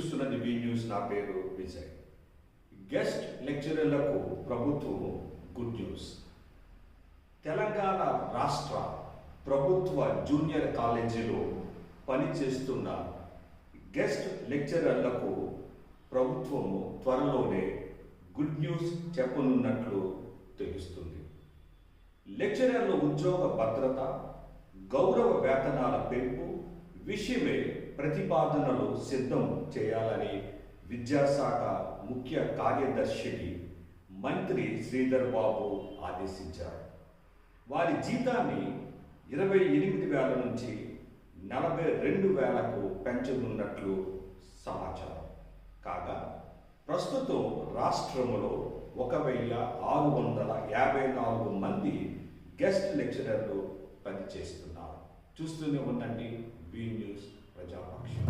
మీరు చూస్తున్నది వి న్యూస్ నా పేరు విజయ్. గెస్ట్ లెక్చరర్లకు ప్రభుత్వం గుడ్ న్యూస్. తెలంగాణ రాష్ట్ర ప్రభుత్వ జూనియర్ కాలేజీలో పనిచేస్తున్న గెస్ట్ లెక్చరర్లకు ప్రభుత్వము త్వరలోనే గుడ్ న్యూస్ చెప్పనున్నట్లు తెలుస్తుంది. లెక్చరర్ల ఉద్యోగ భద్రత గౌరవ వేతనాల పెంపు విషయమే ప్రతిపాదనలు సిద్ధం చేయాలని విద్యాశాఖ ముఖ్య కార్యదర్శిని మంత్రి శ్రీధర్ బాబు ఆదేశించారు. వారి జీతాన్ని ఇరవై ఎనిమిది వేల నుంచి నలభై రెండు వేలకు పెంచనున్నట్లు సమాచారం. కాగా ప్రస్తుతం రాష్ట్రంలో ఒక వెయ్యి ఆరు వందల యాభై నాలుగు మంది గెస్ట్ లెక్చరర్లు పనిచేస్తున్నారు. చూస్తూనే ఉండండి. వి న్యూస్ ప్రజాపక్షం